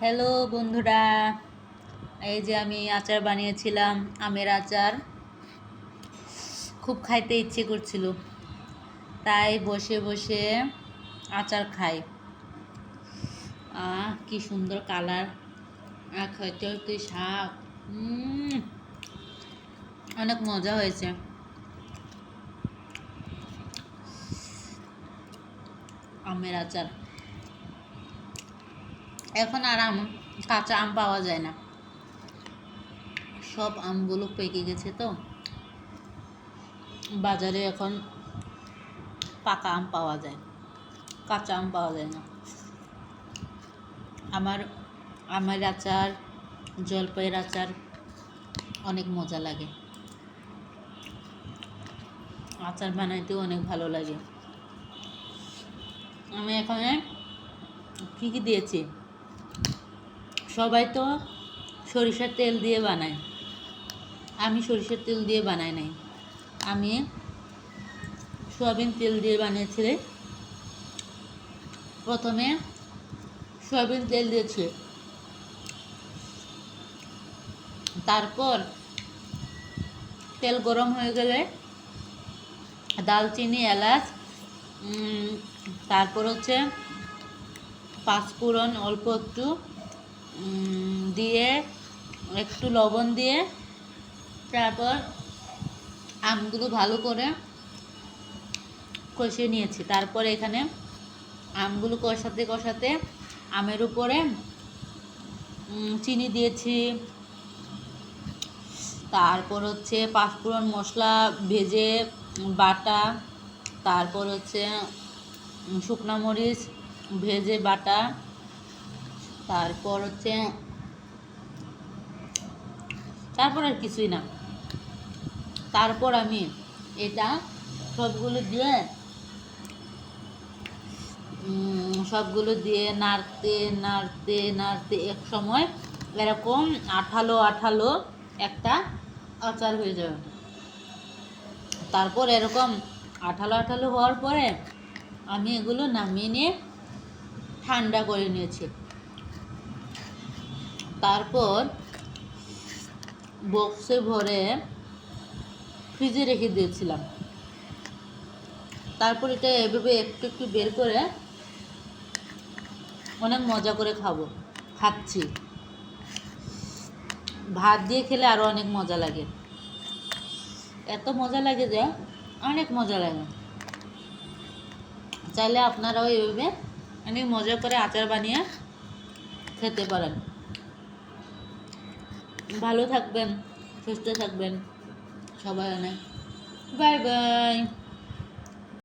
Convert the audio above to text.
Hello বন্ধুরা। এই যে আমি আচার বানিয়েছিলাম, আমের আচার। খুব খাইতে ইচ্ছে করছিল, তাই বসে বসে আচার খাই। আহ, কি সুন্দর কালার। আর খাইতে হইতে শাক অনেক মজা হয়েছে। আমের আচার। এখন আর আম, কাঁচা আম পাওয়া যায় না। সব আমগুলো পেকে গেছে তো। বাজারে এখন পাকা আম পাওয়া যায়, কাঁচা আম পাওয়া যায় না। আমার, আমের আচার, জলপাইয়ের আচার অনেক মজা লাগে। আচার বানাইতেও অনেক ভালো লাগে। আমি এখানে কী কী দিয়েছি? সবাই তো সরিষার তেল দিয়ে বানায়। আমি সরিষার তেল দিয়ে বানাই নাই। আমি সয়াবিন তেল দিয়ে বানিয়েছিলে প্রথমে সয়াবিন তেল দিয়েছি। তারপর তেল গরম হয়ে গেলে দালচিনি, এলাচ তারপর হচ্ছে পাঁচফোড়ন, অল্প একটু দিয়ে একটু লবণ দিয়ে তারপর আমগুলো ভালো করে কষিয়ে নিয়েছি। তারপর এখানে আমগুলো কষাতে কষাতে আমের উপরে চিনি দিয়েছি। তারপর হচ্ছে পাঁচফোড়ন মশলা ভেজে বাটা, তারপর হচ্ছে শুকনো মরিচ ভেজে বাটা তারপর হচ্ছে তারপর আর কিছুই না। তারপর আমি এটা সবগুলো দিয়ে সবগুলো দিয়ে নাড়তে নাড়তে নাড়তে এক সময় এরকম আঠালো আঠালো একটা আচার হয়ে যাবে। তারপর এরকম আঠালো আঠালো হওয়ার পরে আমি এগুলো নামিয়ে নিয়ে ঠান্ডা করে নিয়েছি। তারপর বক্সে ভরে ফ্রিজে রেখে দিয়েছিলাম। তারপর এটা এভাবে একটু একটু বের করে অনেক মজা করে খাব, খাচ্ছি। ভাত দিয়ে খেলে আরও অনেক মজা লাগে। এত মজা লাগে যে অনেক মজা লাগে। চাইলে আপনারাও এইভাবে অনেক মজা করে আচার বানিয়ে খেতে পারেন। ভালো থাকবেন সুস্থ থাকবেন সবাই অনেক। Bye bye.